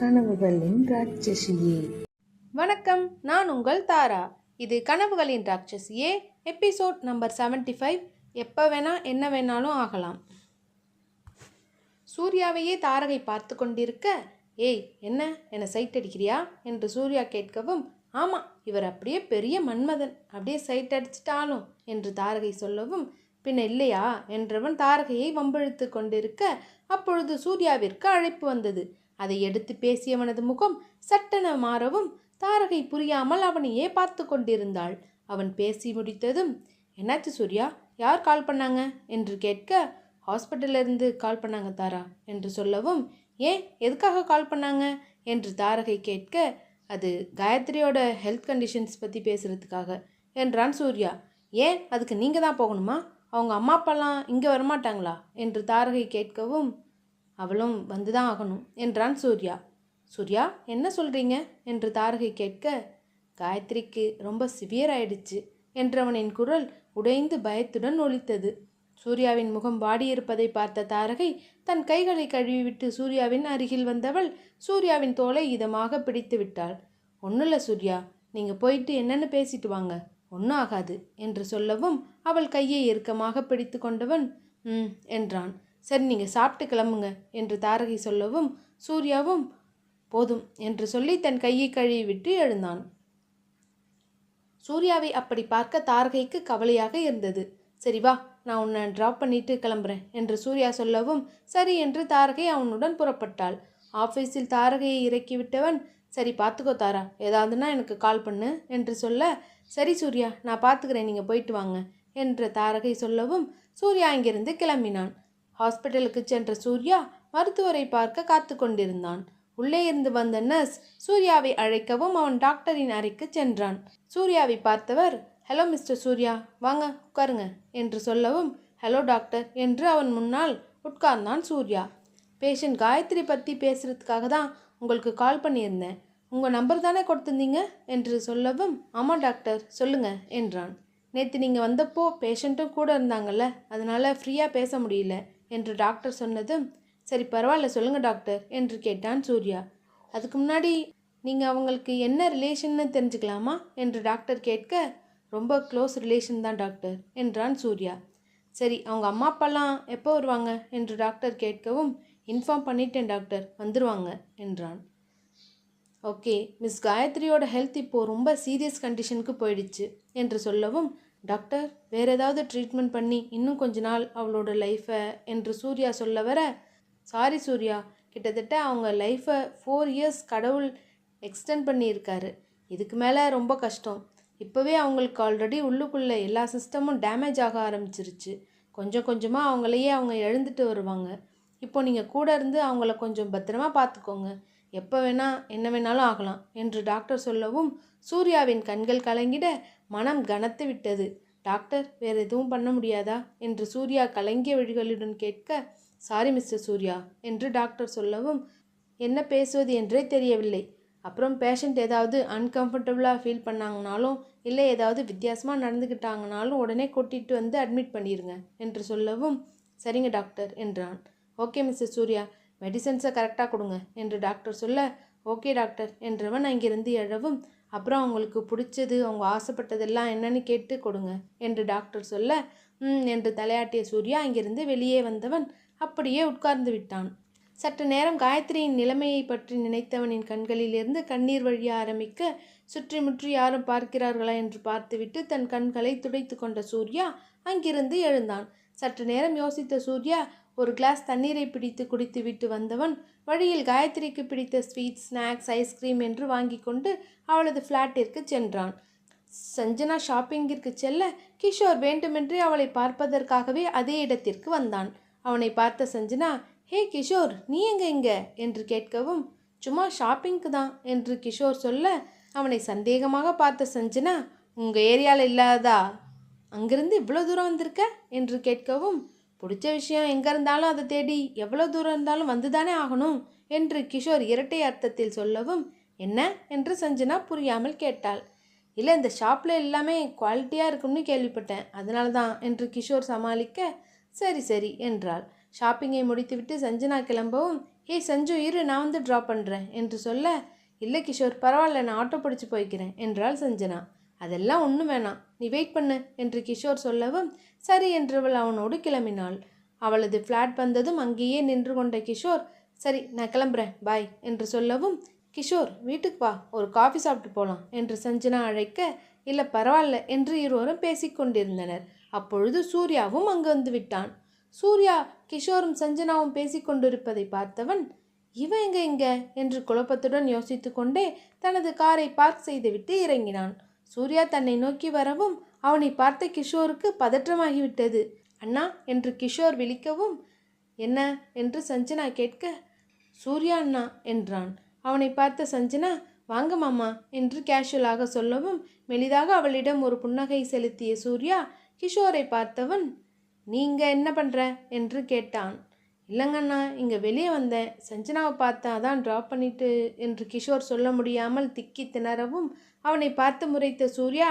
கனவுகளின் ராட்சசியே. வணக்கம் நான் உங்கள் தாரா. இது கனவுகளின் ராட்சசியே எபிசோட் நம்பர் 75 ஃபைவ். எப்போ வேணா என்ன வேணாலும் ஆகலாம். சூர்யாவையே தாரகை பார்த்து கொண்டிருக்க ஏய் என்ன? என்னை சைட் அடிக்கிறியா? என்று சூர்யா கேட்கவும் ஆமாம் இவர் அப்படியே பெரிய மன்மதன். அப்படியே சைட் அடிச்சிட்டாலும் என்று தாரகை சொல்லவும் பின்ன இல்லையா? என்றவன் தாரகையை வம்பிழுத்து கொண்டிருக்க அப்பொழுது சூர்யாவிற்கு அழைப்பு வந்தது. அதை எடுத்து பேசியவனது முகம் சட்டென மாறவும் தாரகை புரியாமல் அவனையே பார்த்து கொண்டிருந்தாள். அவன் பேசி முடித்ததும் என்னாச்சு சூர்யா? யார் கால் பண்ணாங்க? என்று கேட்க ஹாஸ்பிட்டலிருந்து கால் பண்ணாங்க தாரா என்று சொல்லவும் ஏன்? எதுக்காக கால் பண்ணாங்க? என்று தாரகை கேட்க அது காயத்ரியோட ஹெல்த் கண்டிஷன்ஸ் பற்றி பேசுகிறதுக்காக என்றான் சூர்யா. ஏன்? அதுக்கு நீங்கள் தான் போகணுமா? அவங்க அம்மா அப்பாலாம் இங்கே வரமாட்டாங்களா? என்று தாரகை கேட்கவும் அவளும் வந்து தான் ஆகணும் என்றான் சூர்யா. சூர்யா என்ன சொல்கிறீங்க என்று தாரகை கேட்க காயத்ரிக்கு ரொம்ப சிவியர் ஆயிடுச்சு என்றவனின் குரல் உடைந்து பயத்துடன் ஒலித்தது. சூர்யாவின் முகம் வாடியிருப்பதை பார்த்த தாரகை தன் கைகளை கழுவிவிட்டு சூர்யாவின் அருகில் வந்தவள் சூர்யாவின் தோலை இதமாக பிடித்து விட்டாள். ஒன்றும் சூர்யா நீங்கள் போயிட்டு என்னன்னு பேசிட்டு வாங்க ஒன்றும் ஆகாது என்று சொல்லவும் அவள் கையை இறுக்கமாக பிடித்து கொண்டவன் ம் என்றான். சரி நீங்கள் சாப்பிட்டு கிளம்புங்க என்று தாரகை சொல்லவும் சூர்யாவும் போதும் என்று சொல்லி தன் கையை கழுவி விட்டு எழுந்தான். சூர்யாவை அப்படி பார்க்க தாரகைக்கு கவலையாக இருந்தது. சரி வா நான் உன்னை ட்ராப் பண்ணிட்டு கிளம்புறேன் என்று சூர்யா சொல்லவும் சரி என்று தாரகை அவனுடன் புறப்பட்டாள். ஆஃபீஸில் தாரகையை இறக்கிவிட்டவன் சரி பார்த்துக்கோ தாரா ஏதாவதுன்னா எனக்கு கால் பண்ணு என்று சொல்ல சரி சூர்யா நான் பார்த்துக்கிறேன் நீங்கள் போயிட்டு வாங்க என்று தாரகை சொல்லவும் சூர்யா இங்கிருந்து கிளம்பினான். ஹாஸ்பிட்டலுக்கு சென்ற சூர்யா மருத்துவரை பார்க்க காத்து கொண்டிருந்தான் உள்ளே இருந்து வந்த நர்ஸ் சூர்யாவை அழைக்கவும் அவன் டாக்டரின் அறைக்கு சென்றான். சூர்யாவை பார்த்தவர் ஹலோ மிஸ்டர் சூர்யா வாங்க உட்காருங்க என்று சொல்லவும் ஹலோ டாக்டர் என்று அவன் முன்னால் உட்கார்ந்தான் சூர்யா. பேஷண்ட் காயத்ரி பற்றி பேசுகிறதுக்காக தான் உங்களுக்கு கால் பண்ணியிருந்தேன். உங்கள் நம்பர் தானே கொடுத்துருந்தீங்க? என்று சொல்லவும் ஆமாம் டாக்டர் சொல்லுங்கள் என்றான். நேற்று நீங்கள் வந்தப்போ பேஷண்ட்டும் கூட இருந்தாங்கள்ல அதனால் ஃப்ரீயாக பேச முடியல. என்று டாக்டர் சொன்னதும் சரி பரவாயில்ல சொல்லுங்கள் டாக்டர் என்று கேட்டான் சூர்யா. அதுக்கு முன்னாடி நீங்கள் அவங்களுக்கு என்ன ரிலேஷன்னு தெரிஞ்சுக்கலாமா? என்று டாக்டர் கேட்க ரொம்ப க்ளோஸ் ரிலேஷன் தான் டாக்டர் என்றான் சூர்யா. சரி அவங்க அம்மா அப்பாலாம் எப்போ வருவாங்க? என்று டாக்டர் கேட்கவும் இன்ஃபார்ம் பண்ணிட்டேன் டாக்டர் வந்துடுவாங்க என்றான். ஓகே மிஸ் காயத்ரியோட ஹெல்த் இப்போது ரொம்ப சீரியஸ் கண்டிஷனுக்கு போயிடுச்சு என்று சொல்லவும் டாக்டர் வேறு ஏதாவது ட்ரீட்மெண்ட் பண்ணி இன்னும் கொஞ்ச நாள் அவளோட லைஃப்பை என்று சூர்யா சொல்ல வர சாரி சூர்யா கிட்டத்தட்ட அவங்க லைஃப்பை ஃபோர் இயர்ஸ் கடவுள் எக்ஸ்டெண்ட் பண்ணியிருக்காரு. இதுக்கு மேலே ரொம்ப கஷ்டம். இப்போவே அவங்களுக்கு ஆல்ரெடி உள்ளுக்குள்ளே எல்லா சிஸ்டமும் டேமேஜ் ஆக ஆரம்பிச்சிருச்சு. கொஞ்சம் கொஞ்சமாக அவங்களையே அவங்க எழுந்துட்டு வருவாங்க. இப்போ நீங்கள் கூட இருந்து அவங்கள கொஞ்சம் பத்திரமா பார்த்துக்கோங்க எப்போ வேணால் என்ன வேணாலும் ஆகலாம் என்று டாக்டர் சொல்லவும் சூர்யாவின் கண்கள் கலங்கிட மனம் கனத்து விட்டது. டாக்டர் வேறு எதுவும் பண்ண முடியாதா? என்று சூர்யா கலங்கிய வழிகளுடன் கேட்க சாரி மிஸ்டர் சூர்யா என்று டாக்டர் சொல்லவும் என்ன பேசுவது என்றே தெரியவில்லை. அப்புறம் பேஷண்ட் ஏதாவது அன்கம்ஃபர்டபுளாக ஃபீல் பண்ணாங்கனாலும் இல்லை ஏதாவது வித்தியாசமாக நடந்துக்கிட்டாங்கனாலும் உடனே கூட்டிகிட்டு வந்து அட்மிட் பண்ணிடுங்க என்று சொல்லவும் சரிங்க டாக்டர் என்றான். ஓகே மிஸ்டர் சூர்யா மெடிசன்ஸை கரெக்டாக கொடுங்க என்று டாக்டர் சொல்ல ஓகே டாக்டர் என்றவன் அங்கிருந்து எழவும். அப்புறம் அவங்களுக்கு பிடிச்சது அவங்க ஆசைப்பட்டதெல்லாம் என்னன்னு கேட்டு கொடுங்க என்று டாக்டர் சொல்ல ம் என்று தலையாட்டிய சூர்யா அங்கிருந்து வெளியே வந்தவன் அப்படியே உட்கார்ந்து விட்டான். சற்று நேரம் காயத்ரியின் நிலைமையை பற்றி நினைத்தவனின் கண்களிலிருந்து கண்ணீர் வழிய ஆரம்பிக்க சுற்றி முற்றி யாரும் பார்க்கிறார்களா என்று பார்த்துவிட்டு தன் கண்களை துடைத்து கொண்ட சூர்யா அங்கிருந்து எழுந்தான். சற்று நேரம் யோசித்த சூர்யா ஒரு கிளாஸ் தண்ணீரை பிடித்து குடித்துவிட்டு வந்தவன் வழியில் காயத்ரிக்கு பிடித்த ஸ்வீட் ஸ்நாக்ஸ் ஐஸ்கிரீம் என்று வாங்கி கொண்டு அவளது ஃப்ளாட்டிற்கு சென்றான். சஞ்சனா ஷாப்பிங்கிற்கு செல்ல கிஷோர் வேண்டுமென்றே அவளை பார்ப்பதற்காகவே அதே இடத்திற்கு வந்தான். அவனை பார்த்த சஞ்சனா ஹே கிஷோர் நீ எங்க இங்க? என்று கேட்கவும் சும்மா ஷாப்பிங்க்கு தான் என்று கிஷோர் சொல்ல அவனை சந்தேகமாக பார்த்த சஞ்சனா உங்கள் ஏரியாவில் இல்லாதா அங்கிருந்து இவ்வளோ தூரம் வந்திருக்க? என்று கேட்கவும் பிடிச்ச விஷயம் எங்கே இருந்தாலும் அதை தேடி எவ்வளோ தூரம் இருந்தாலும் வந்து தானே ஆகணும் என்று கிஷோர் இரட்டை அர்த்தத்தில் சொல்லவும் என்ன? என்று சஞ்சனா புரியாமல் கேட்டாள். இல்லை இந்த ஷாப்பில் எல்லாமே குவாலிட்டியாக இருக்கும்னு கேள்விப்பட்டேன் அதனால தான் என்று கிஷோர் சமாளிக்க சரி சரி என்றாள். ஷாப்பிங்கை முடித்துவிட்டு சஞ்சனா கிளம்பவும் ஏய் சஞ்சு இரு நான் வந்து ட்ராப் பண்ணுறேன் என்று சொல்ல இல்லை கிஷோர் பரவாயில்ல நான் ஆட்டோ பிடிச்சு போய்க்கிறேன் என்றாள் சஞ்சனா. அதெல்லாம் ஒன்றும் வேணாம் நீ வெயிட் பண்ணு என்று கிஷோர் சொல்லவும் சரி என்றவள் அவனோடு கிளம்பினாள். அவளது ஃப்ளாட் வந்ததும் அங்கேயே நின்று கொண்ட கிஷோர் சரி நான் கிளம்புறேன் பாய் என்று சொல்லவும் கிஷோர் வீட்டுக்கு வா ஒரு காஃபி சாப்பிட்டு போகலாம் என்று சஞ்சனா அழைக்க இல்லை பரவாயில்ல என்று இருவரும் பேசிக்கொண்டிருந்தனர். அப்பொழுது சூர்யாவும் அங்கு வந்து விட்டான். சூர்யா கிஷோரும் சஞ்சனாவும் பேசிக்கொண்டிருப்பதை பார்த்தவன் இவன் எங்க எங்க என்று குழப்பத்துடன் யோசித்துக்கொண்டே தனது காரை பார்க் செய்துவிட்டு இறங்கினான். சூர்யா தன்னை நோக்கி வரவும் அவனை பார்த்த கிஷோருக்கு பதற்றமாகிவிட்டது. அண்ணா என்று கிஷோர் விழிக்கவும் என்ன? என்று சஞ்சனா கேட்க சூர்யா அண்ணா என்றான். அவனை பார்த்த சஞ்சனா வாங்க மாமா என்று கேஷுவலாக சொல்லவும் மெலிதாக அவளிடம் ஒரு புன்னகை செலுத்திய சூர்யா கிஷோரை பார்த்தவன் நீங்கள் என்ன பண்ணுற என்று கேட்டான். இல்லைங்கண்ணா இங்கே வெளியே வந்தேன் சஞ்சனாவை பார்த்தா தான் ட்ராப் பண்ணிட்டு என்று கிஷோர் சொல்ல முடியாமல் திக்கி திணறவும் அவனை பார்த்து முறைத்த சூர்யா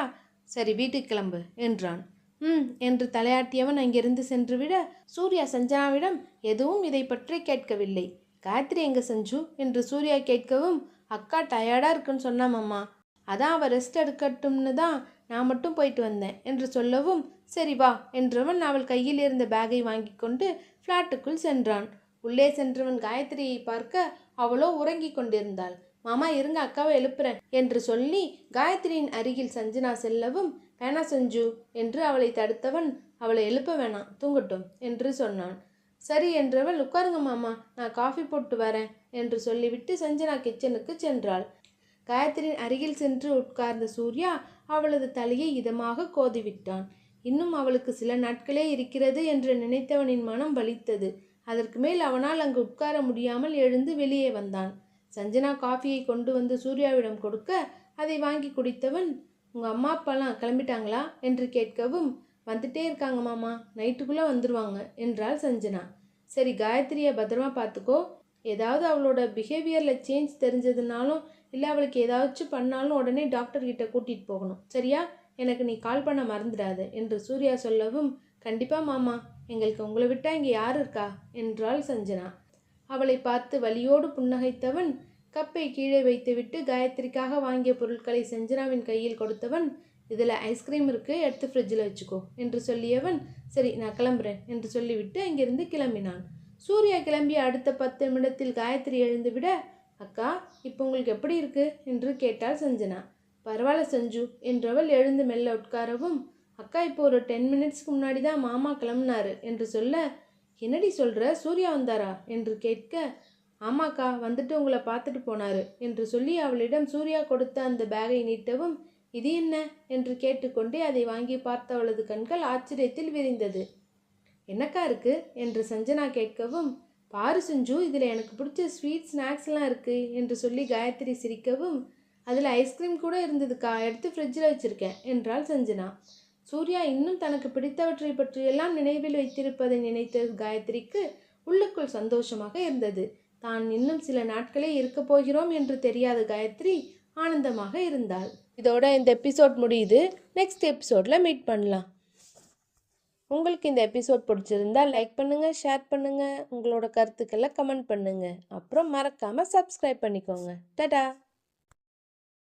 சரி வீட்டுக்கு கிளம்பு என்றான். ம் என்று தலையாட்டியவன் அங்கிருந்து சென்றுவிட சூர்யா சஞ்சனாவிடம் எதுவும் இதை பற்றி கேட்கவில்லை. காயத்ரி எங்கே சஞ்சு என்று சூர்யா கேட்கவும் அக்கா டயர்டாக இருக்குன்னு சொன்னாமம்மா அதான் அவள் ரெஸ்ட் எடுக்கட்டும்னு தான் நான் மட்டும் போயிட்டு வந்தேன் என்று சொல்லவும் சரி வா என்றவன் அவள் கையில் இருந்த பேகை வாங்கி கொண்டு ஃப்ளாட்டுக்குள் சென்றான். உள்ளே சென்றவன் காயத்ரியை பார்க்க அவளோ உறங்கிக் கொண்டிருந்தாள். மாமா இருங்க அக்காவை எழுப்புறேன் என்று சொல்லி காயத்ரியின் அருகில் சஞ்சனா செல்லவும் வேணா செஞ்சு என்று அவளை தடுத்தவன் அவளை எழுப்ப வேணாம் தூங்கட்டும் என்று சொன்னான். சரி என்றவள் உட்காருங்க மாமா நான் காஃபி போட்டு வரேன் என்று சொல்லிவிட்டு சஞ்சனா கிச்சனுக்கு சென்றாள். காயத்ரியின் அருகில் சென்று உட்கார்ந்த சூர்யா அவளது தலையை இதமாக கோதிவிட்டான். இன்னும் அவளுக்கு சில நாட்களே இருக்கிறது என்று நினைத்தவனின் மனம் வலித்தது. அதற்கு மேல் அவனால் அங்கு உட்கார முடியாமல் எழுந்து வெளியே வந்தான். சஞ்சனா காஃபியை கொண்டு வந்து சூர்யாவிடம் கொடுக்க அதை வாங்கி குடித்தவன் உங்கள் அம்மா அப்பாலாம் கிளம்பிட்டாங்களா? என்று கேட்கவும் வந்துட்டே இருக்காங்க மாமா நைட்டுக்குள்ளே வந்துருவாங்க என்றாள் சஞ்சனா. சரி காயத்ரியை பத்திரமா பார்த்துக்கோ. ஏதாவது அவளோட பிஹேவியரில் சேஞ்ச் தெரிஞ்சதுனாலும் இல்லை அவளுக்கு ஏதாச்சும் பண்ணாலும் உடனே டாக்டர்கிட்ட கூட்டிகிட்டு போகணும். சரியா? எனக்கு நீ கால் பண்ண மறந்துடாது என்று சூர்யா சொல்லவும் கண்டிப்பாக மாமா எங்களுக்கு உங்களை விட்டால் இங்கே யார் இருக்கா? என்றாள் சஞ்சனா. அவளை பார்த்து வலியோடு புன்னகைத்தவன் கப்பை கீழே வைத்துவிட்டு காயத்ரிக்காக வாங்கிய பொருட்களை சஞ்சனாவின் கையில் கொடுத்தவன் இதில் ஐஸ்கிரீம் இருக்குது எடுத்து ஃப்ரிட்ஜில் வச்சுக்கோ என்று சொல்லியவன் சரி நான் கிளம்புறேன் என்று சொல்லிவிட்டு அங்கிருந்து கிளம்பினான். சூர்யா கிளம்பிய அடுத்த பத்து நிமிடத்தில் காயத்ரி எழுந்துவிட அக்கா இப்போ உங்களுக்கு எப்படி இருக்கு? என்று கேட்டாள் சஞ்சனா. பரவாயில்ல சஞ்சு என்றவள் எழுந்து மெல்ல உட்காரவும் அக்கா இப்போ ஒரு டென் மினிட்ஸ்க்கு முன்னாடி தான் மாமா கிளம்புனாரு என்று சொல்ல என்னடி சொல்கிற சூர்யா வந்தாரா? என்று கேட்க ஆமாக்கா வந்துட்டு உங்களை பார்த்துட்டு போனாரு என்று சொல்லி அவளிடம் சூர்யா கொடுத்த அந்த பேகை நீட்டவும் இது என்ன? என்று கேட்டுக்கொண்டே அதை வாங்கி பார்த்த அவளது கண்கள் ஆச்சரியத்தில் விரிந்தது. என்னக்கா இருக்கு? என்று சஞ்சனா கேட்கவும் பாரு செஞ்சு இதில் எனக்கு பிடிச்ச ஸ்வீட் ஸ்நாக்ஸ்லாம் இருக்குது என்று சொல்லி காயத்ரி சிரிக்கவும் அதில் ஐஸ்கிரீம் கூட இருந்ததுக்கா எடுத்து ஃப்ரிட்ஜில் வச்சுருக்கேன் என்றாள் சஞ்சனா. சூர்யா இன்னும் தனக்கு பிடித்தவற்றை பற்றியெல்லாம் நினைவில் வைத்திருப்பதை நினைத்த காயத்ரிக்கு உள்ளுக்குள் சந்தோஷமாக இருந்தது. தான் இன்னும் சில நாட்களே இருக்கப் போகிறோம் என்று தெரியாத காயத்ரி ஆனந்தமாக இருந்தாள். இதோட இந்த எபிசோட் முடியுது. நெக்ஸ்ட் எபிசோடில் மீட் பண்ணலாம். உங்களுக்கு இந்த எபிசோட் பிடிச்சிருந்தா லைக் பண்ணுங்கள் ஷேர் பண்ணுங்கள் உங்களோட கருத்துக்களை கமெண்ட் பண்ணுங்கள் அப்புறம் மறக்காமல் சப்ஸ்கிரைப் பண்ணிக்கோங்க. டடா